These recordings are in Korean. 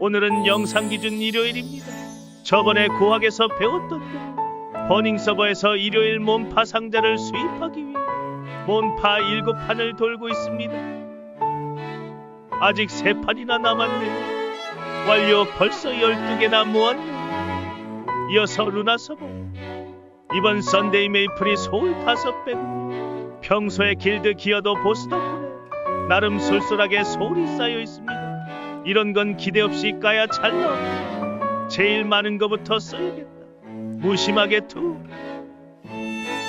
오늘은 영상 기준 일요일입니다. 저번에 고학에서 배웠던 대로 버닝 서버에서 일요일 몸파 상자를 수입하기 위해 몸파 일곱 판을 돌고 있습니다. 아직 세 판이나 남았네요. 완료 벌써 12개나 모았네요. 이어서 루나 서버. 이번 썬데이 메이플이 소울 다섯 배고 평소에 길드 기어도 보스 덕분에 나름 쏠쏠하게 소울이 쌓여 있습니다. 이런 건 기대 없이 까야 잘 나옵니다. 제일 많은 거부터 써야겠다. 무심하게 투.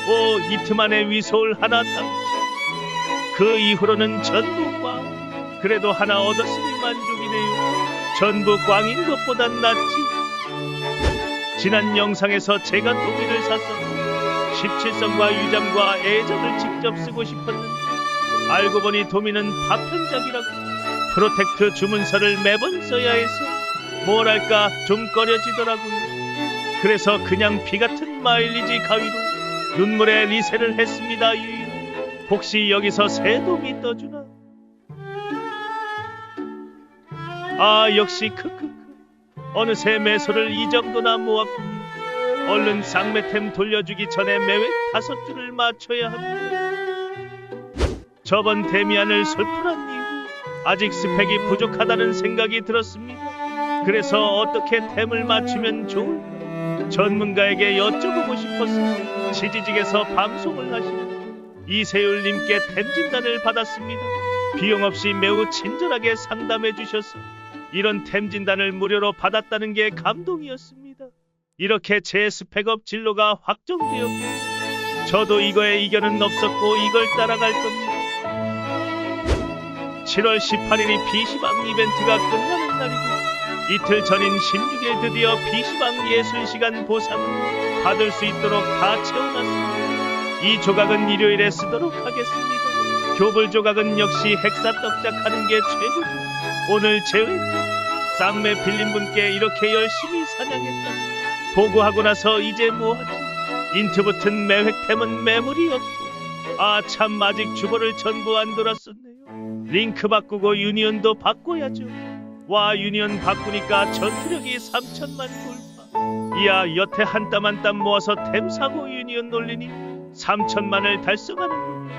오, 이틀 만에 위소울 하나 당첨. 그 이후로는 전부 꽝. 그래도 하나 얻었으니 만족이네요. 전부 꽝인 것보단 낫지. 지난 영상에서 제가 도미를 샀었고 17성과 유장과 애정을 직접 쓰고 싶었는데 알고 보니 도미는 파편작이라고 프로텍트 주문서를 매번 써야 해서 뭐랄까 좀 꺼려지더라고요. 그래서 그냥 피 같은 마일리지 가위로 눈물에 리세를 했습니다. 유유. 혹시 여기서 새 도미 떠주나? 아 역시 크크크. 어느새 매소를 이 정도나 모았군요. 얼른 쌍매템 돌려주기 전에 매획 다섯 줄을 맞춰야 합니다. 저번 데미안을 이후 아직 스펙이 부족하다는 생각이 들었습니다. 그래서 어떻게 템을 맞추면 좋을까? 전문가에게 여쭤보고 싶어서 지지직에서 방송을 하시는 이세율님께 템 진단을 받았습니다. 비용 없이 매우 친절하게 상담해 주셔서 이런 템 진단을 무료로 받았다는 게 감동이었습니다. 이렇게 제 스펙업 진로가 확정되었고 저도 이거에 이견은 없었고 이걸 따라갈 겁니다. 7월 18일이 PC방 이벤트가 끝나는 날이고 이틀 전인 16일 드디어 PC방 예술시간 보상을 받을 수 있도록 다 채워놨습니다. 이 조각은 일요일에 쓰도록 하겠습니다. 교불 조각은 역시 헥사 떡작하는 게 최고죠. 오늘 제외 쌍매 빌린 분께 이렇게 열심히 사냥했다. 보고하고 나서 이제 뭐하지? 인트 붙은 매획템은 매물이 없고 아 참 아직 주보를 전부 안 돌았었네요. 링크 바꾸고 유니언도 바꿔야죠. 와 유니언 바꾸니까 전투력이 3천만 돌파. 이야 여태 한 땀 한 땀 모아서 템 사고 유니언 놀리니 3천만을 달성하는군요.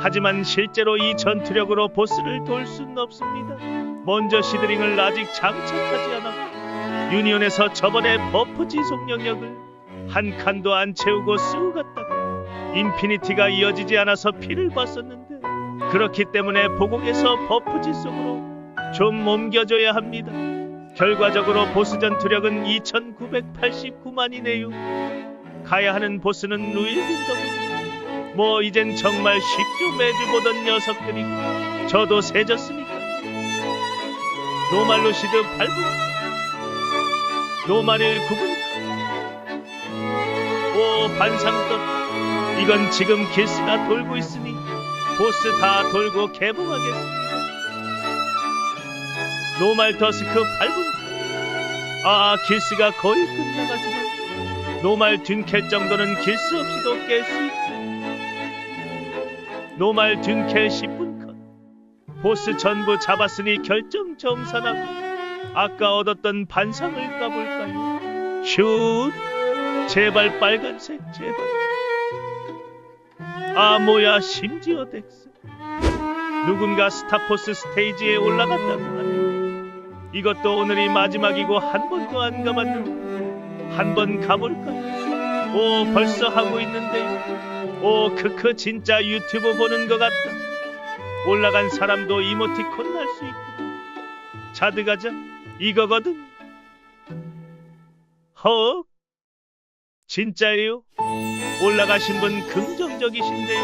하지만 실제로 이 전투력으로 보스를 돌 수는 없습니다. 먼저 시드링을 아직 장착하지 않았고 유니온에서 저번에 버프 지속 영역을 한 칸도 안 채우고 쓰고 갔다가 인피니티가 이어지지 않아서 피를 봤었는데 그렇기 때문에 보공에서 버프 지 속으로 좀 옮겨줘야 합니다. 결과적으로 보스 전투력은 2989만이네요. 가야 하는 보스는 루일빈더고 뭐 이젠 정말 쉽죠 매주 보던 녀석들이고 저도 세졌으니까? 노말로시드 8분 노말일 9분. 오 반상떴 이건 지금 길스가 돌고 있으니 보스 다 돌고 개봉하겠습니다 노말 더스크 8분 아 길스가 거의 끝나가지고. 노말 둔켈 정도는 길스 없이도 깰 수 있죠 노말 둔켈 10분 컷. 보스 전부 잡았으니 결정 정산하고 아까 얻었던 반상을 까볼까요? 슛! 제발 빨간색 제발 아 뭐야 심지어 덱스. 누군가 스타포스 스테이지에 올라갔다고 하네. 이것도 오늘이 마지막이고 한 번도 안 가봤는데 한 번 가볼까요? 오 벌써 하고 있는데요 오 크크 진짜 유튜브 보는 것 같다. 올라간 사람도 이모티콘 날 수 있고. 자드 가자. 이거거든. 허? 진짜예요? 올라가신 분 긍정 적이신데요.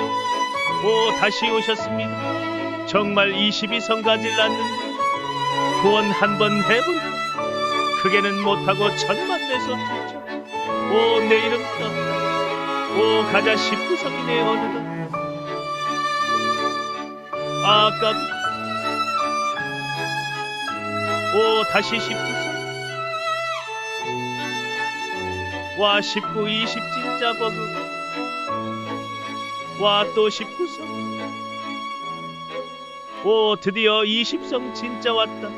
오 다시 오셨습니다. 정말 22성 가질 않는데 구원 한 번 해볼까 크게는 못하고 천만 내서 좋죠. 오 내 이름 떴다 오 가자 19성이네 어느덧. 아깝 오 다시 19성 와 19, 20 진짜 버그 와 또 19성 오 드디어 20성 진짜 왔다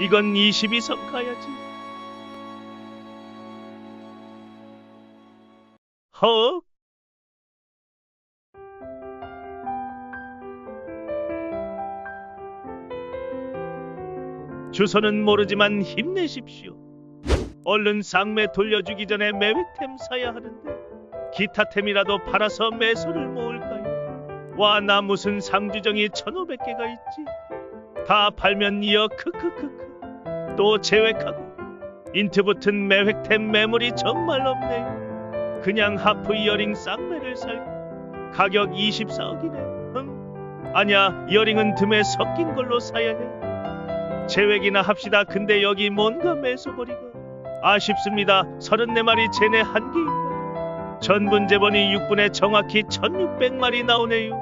이건 22석 가야지. 허? 주소는 모르지만 힘내십시오. 얼른 쌍매 돌려주기 전에 매획템 사야 하는데 기타템이라도 팔아서 매수를 모을까요? 와 나 무슨 상주정이 1500개가 있지? 다 팔면 이어 크크크크 또 제획하고 인트 붙은 매획템 매물이 정말 없네요. 그냥 하프 이어링 쌍매를 살까? 가격 24억이네. 응? 아니야 이어링은 듬에 섞인 걸로 사야 해. 제획이나 합시다. 근데 여기 뭔가 매수거리가 아쉽습니다. 34마리 제네 한 개인가? 전분제본이 6분에 정확히 1600마리 나오네요.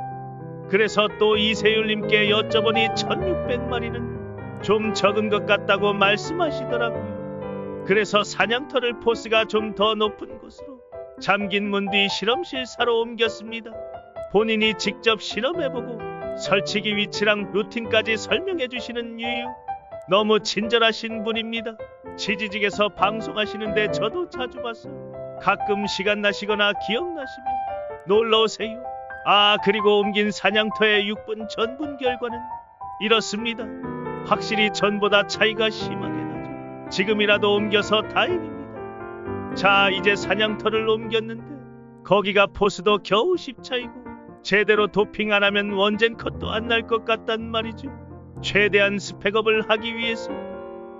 그래서 또 이세율님께 여쭤보니 1600마리는 좀 적은 것 같다고 말씀하시더라고요. 그래서 사냥터를 포스가 좀 더 높은 곳으로 잠긴 문 뒤 실험실 사로 옮겼습니다. 본인이 직접 실험해보고 설치기 위치랑 루틴까지 설명해 주시는 유유. 너무 친절하신 분입니다. 지지직에서 방송하시는데 저도 자주 봤어요. 가끔 시간 나시거나 기억나시면 놀러 오세요. 아 그리고 옮긴 사냥터의 6분 전분 결과는 이렇습니다. 확실히 전보다 차이가 심하게 나죠. 지금이라도 옮겨서 다행입니다. 자 이제 사냥터를 옮겼는데 거기가 포스도 겨우 10차이고 제대로 도핑 안 하면 원젠 컷도 안 날 것 같단 말이죠. 최대한 스펙업을 하기 위해서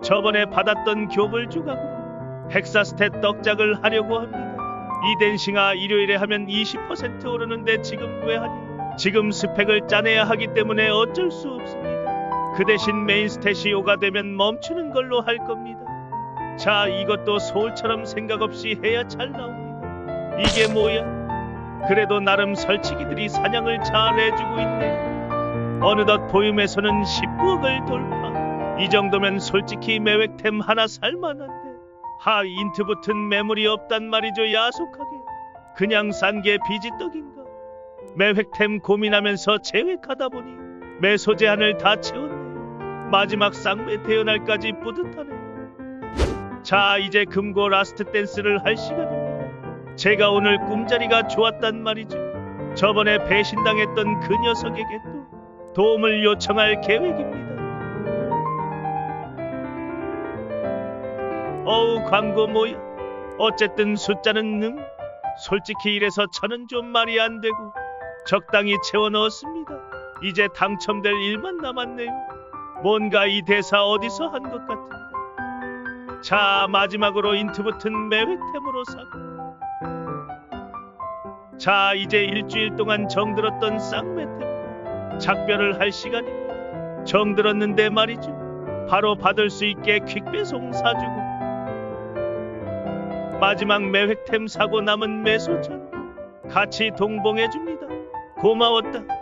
저번에 받았던 교불 조각으로 헥사스탯 떡작을 하려고 합니다. 이 댄싱아 일요일에 하면 20% 오르는데 지금 왜 하냐? 지금 스펙을 짜내야 하기 때문에 어쩔 수 없습니다. 그 대신 메인 스탯이 오가 되면 멈추는 걸로 할 겁니다. 자, 이것도 소울처럼 생각 없이 해야 잘 나옵니다. 이게 뭐야? 그래도 나름 설치기들이 사냥을 잘 해주고 있네. 어느덧 보임에서는 19억을 돌파. 이 정도면 솔직히 매획템 하나 살만한데. 하 인트 붙은 매물이 없단 말이죠 야속하게. 그냥 싼게 비지떡인가. 매획템 고민하면서 제획하다 보니 매소 제한을 다 채웠네요. 마지막 쌍매 태어날까지 뿌듯하네요. 자 이제 금고 라스트 댄스를 할 시간입니다. 제가 오늘 꿈자리가 좋았단 말이죠. 저번에 배신당했던 그 녀석에게 또 도움을 요청할 계획입니다. 어우 광고 뭐야? 어쨌든 숫자는 능. 솔직히 이래서 저는 좀 말이 안 되고 적당히 채워 넣었습니다. 이제 당첨될 일만 남았네요. 뭔가 이 대사 어디서 한 것 같은데. 자 마지막으로 인트 붙은 매획템으로 사고. 자 이제 일주일 동안 정들었던 쌍매템 작별을 할 시간입니다. 정들었는데 말이죠. 바로 받을 수 있게 퀵배송 사주고 마지막 매획템 사고 남은 매소전 같이 동봉해 줍니다. 고마웠다.